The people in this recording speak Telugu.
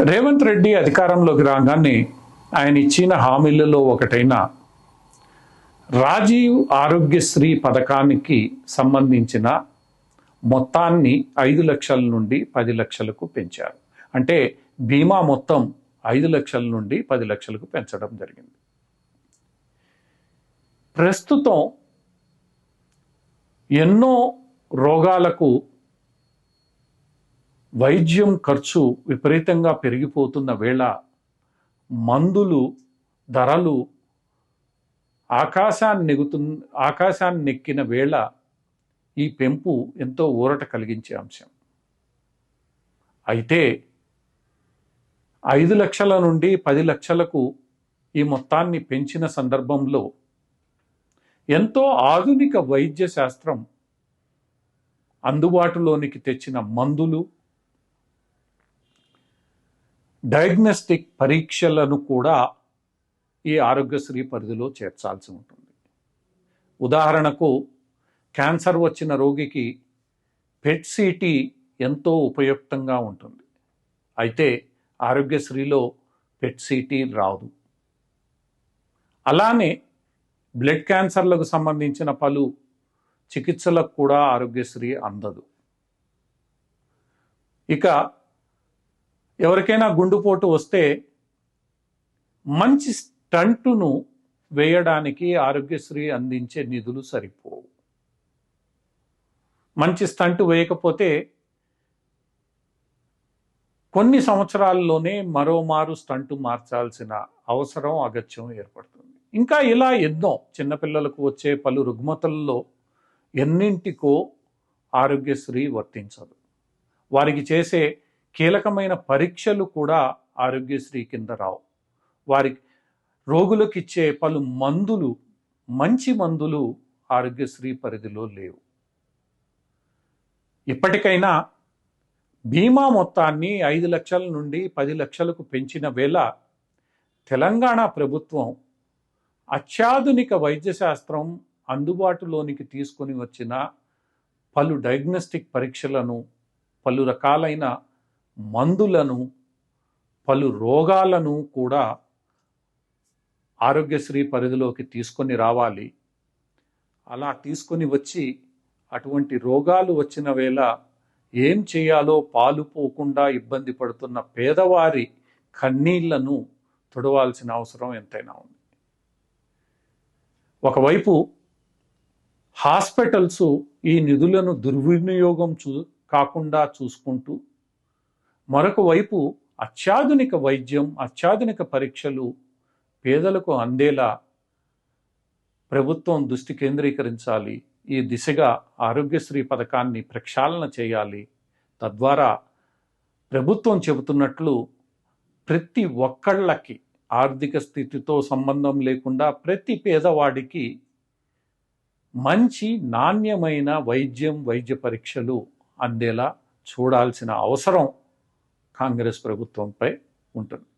రేవంత్ రెడ్డి అధికారంలోకి రాగానే ఆయన ఇచ్చిన హామీలలో ఒకటైన రాజీవ్ ఆరోగ్యశ్రీ పథకానికి సంబంధించిన మొత్తాన్ని ఐదు లక్షల నుండి పది లక్షలకు పెంచారు. అంటే బీమా మొత్తం ఐదు లక్షల నుండి పది లక్షలకు పెంచడం జరిగింది. ప్రస్తుతం ఎన్నో రోగాలకు వైద్యం ఖర్చు విపరీతంగా పెరిగిపోతున్న వేళ మందులు ధరలు ఆకాశాన్ని నెగుతు ఆకాశాన్ని నెక్కిన వేళ ఈ పెంపు ఎంతో ఊరట కలిగించే అంశం. అయితే ఐదు లక్షల నుండి పది లక్షలకు ఈ మొత్తాన్ని పెంచిన సందర్భంలో ఎంతో ఆధునిక వైద్య శాస్త్రం అందుబాటులోనికి తెచ్చిన మందులు డయాగ్నోస్టిక్ పరీక్షలను కూడా ఈ ఆరోగ్యశ్రీ పరిధిలో చేర్చాల్సి ఉంటుంది. ఉదాహరణకు క్యాన్సర్ వచ్చిన రోగికి పెట్ సిటీ ఎంతో ఉపయుక్తంగా ఉంటుంది. అయితే ఆరోగ్యశ్రీలో పెట్ సిటీ రాదు. అలానే బ్లడ్ క్యాన్సర్లకు సంబంధించిన పలు చికిత్సలకు కూడా ఆరోగ్యశ్రీ అందదు. ఇక ఎవరికైనా గుండుపోటు వస్తే మంచి స్టంటును వేయడానికి ఆరోగ్యశ్రీ అందించే నిధులు సరిపోవు. మంచి స్టంట్ వేయకపోతే కొన్ని సంవత్సరాల్లోనే మరోమారు స్టంట్ మార్చాల్సిన అవసరం అగత్యం ఏర్పడుతుంది. ఇంకా ఇలా ఎన్నో చిన్నపిల్లలకు వచ్చే పలు రుగ్మతల్లో ఎన్నింటికో ఆరోగ్యశ్రీ వర్తించదు. వారికి చేసే కీలకమైన పరీక్షలు కూడా ఆరోగ్యశ్రీ కింద రావు. వారి రోగులకు ఇచ్చే పలు మందులు మంచి మందులు ఆరోగ్యశ్రీ పరిధిలో లేవు. ఇప్పటికైనా బీమా మొత్తాన్ని ఐదు లక్షల నుండి పది లక్షలకు పెంచిన వేళ తెలంగాణ ప్రభుత్వం అత్యాధునిక వైద్య శాస్త్రం అందుబాటులోనికి తీసుకొని వచ్చిన పలు డయాగ్నోస్టిక్ పరీక్షలను పలు రకాలైన మందులను పలు రోగాలను కూడా ఆరోగ్యశ్రీ పరిధిలోకి తీసుకొని రావాలి. అలా తీసుకొని వచ్చి అటువంటి రోగాలు వచ్చిన వేళ ఏం చేయాలో పాలు పోకుండా ఇబ్బంది పడుతున్న పేదవారి కన్నీళ్ళను తుడవాల్సిన అవసరం ఎంతైనా ఉంది. ఒకవైపు హాస్పిటల్స్ ఈ నిధులను దుర్వినియోగం చూ కాకుండా చూసుకుంటూ మరొక వైపు అత్యాధునిక వైద్యం అత్యాధునిక పరీక్షలు పేదలకు అందేలా ప్రభుత్వం దృష్టి కేంద్రీకరించాలి. ఈ దిశగా ఆరోగ్యశ్రీ పథకాన్ని ప్రక్షాళన చేయాలి. తద్వారా ప్రభుత్వం చెబుతున్నట్లు ప్రతి ఒక్కళ్ళకి ఆర్థిక స్థితితో సంబంధం లేకుండా ప్రతి పేదవాడికి మంచి నాణ్యమైన వైద్యం వైద్య పరీక్షలు అందేలా చూడాల్సిన అవసరం కాంగ్రెస్ ప్రభుత్వంపై ఉంటుంది.